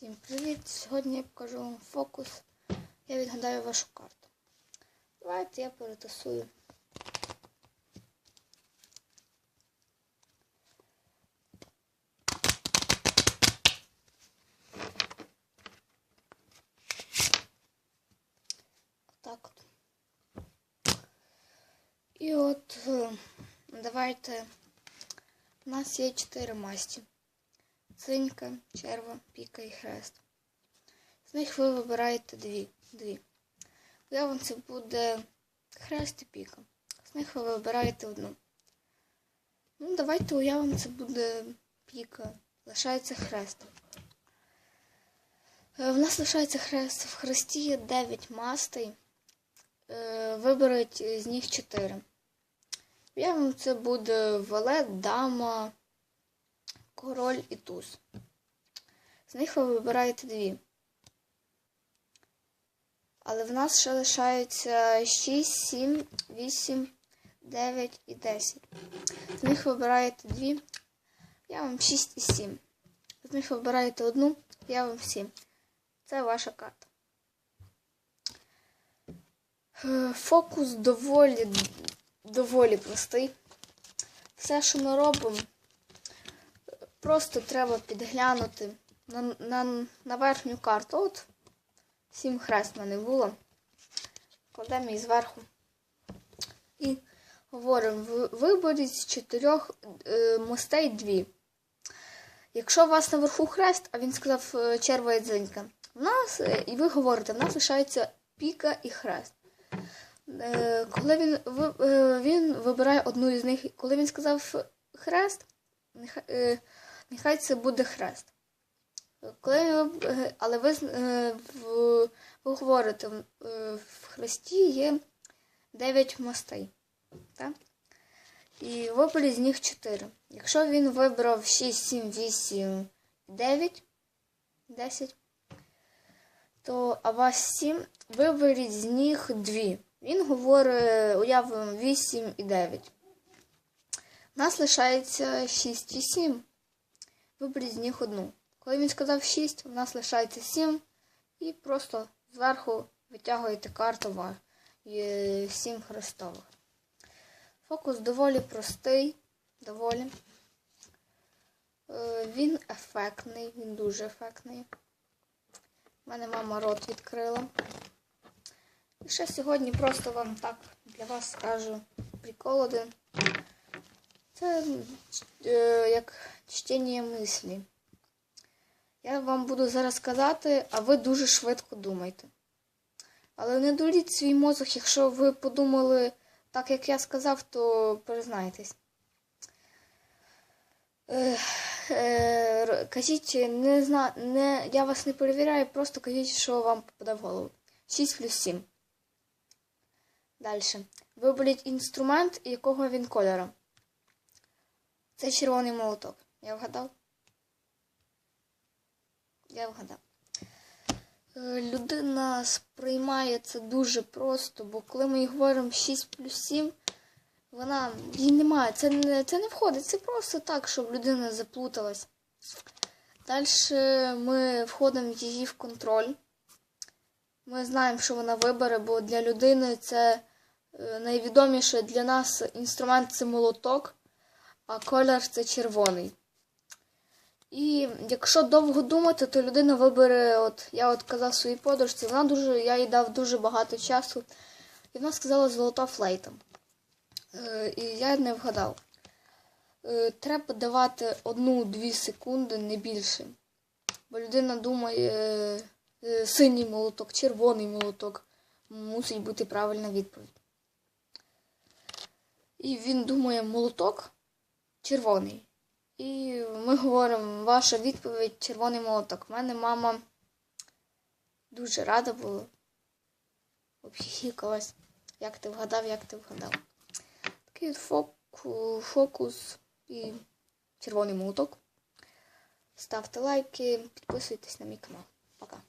Всім привіт! Сьогодні я покажу вам фокус. Я відгадаю вашу карту. Давайте я перетасую. Отак от. І от е, давайте. У нас є чотири масті. Цинька, черва, піка і хрест. З них ви вибираєте дві. дві. Уявимо, це буде хрест і піка. З них ви вибираєте одну. Ну, давайте уявимо, це буде піка. Лишається хрест. Е, В нас лишається хрест. В хресті є 9 мастей. Е, Виберіть з них 4. Уявимо, це буде валет, дама, король і туз. З них ви вибираєте дві. Але в нас ще лишається 6, 7, 8, 9 і 10. З них вибираєте дві. Я вам 6 і 7. З них вибираєте одну, я вам 7. Це ваша карта. Е, Фокус доволі, доволі простий. Все, що ми робимо, Просто треба підглянути на на, на верхню карту. От сім хрест в мене було. Кладемо її зверху. І говоримо, виберіть з чотирьох е, мостей дві. Якщо у вас наверху хрест, а він сказав е, черва і дзинька, в нас, е, і ви говорите, в нас лишається піка і хрест. Е, коли він, він вибирає одну із них, коли він сказав хрест, е, нехай це буде хрест. Коли ви, але ви, е, ви говорите, е, в хресті є 9 мостей. Так? І виберіть з них 4. Якщо він вибрав 6, 7, 8, 9, 10, то а вас 7, виберіть з них 2. Він говорить, уявимо 8 і 9. У нас лишається 6 і 7. Виберіть з них одну. Коли він сказав 6, у нас лишається 7. І просто зверху витягуєте карту 7 хрестових. Фокус доволі простий, доволі. Е, Він ефектний, він дуже ефектний. У мене мама рот відкрила. І ще сьогодні просто вам так для вас скажу прикол один. Це е, як чтення мислі. Я вам буду зараз казати, а ви дуже швидко думайте. Але не дуріть свій мозок, якщо ви подумали так, як я сказав, то признайтесь. Е, е, кажіть, не зна, не, я вас не перевіряю, просто кажіть, що вам попаде в голову. 6 плюс 7. Далі. Виберіть інструмент, якого він кольору. Це червоний молоток. Я вгадав? Я вгадав. Е, людина сприймає це дуже просто, бо коли ми говоримо 6 плюс 7, вона її немає. Це не це не входить, це просто так, щоб людина заплуталась. Далі ми входимо її в контроль. Ми знаємо, що вона вибере, бо для людини це найвідоміше для нас інструмент це молоток, а колір це червоний. І якщо довго думати, то людина вибере, от я от казав своїй подружці, вона дуже, я їй дав дуже багато часу. І вона сказала золота флейта. Е, і я не вгадав. Е, треба давати одну-дві секунди, не більше. Бо людина думає, е, синій молоток, червоний молоток. Мусить бути правильна відповідь. І він думає молоток червоний. І ми говоримо, ваша відповідь червоний молоток. У мене мама дуже рада була. Обхіхікалась. Як ти вгадав, як ти вгадав. Такий фокус, фокус і червоний молоток. Ставте лайки, підписуйтесь на мій канал. Пока.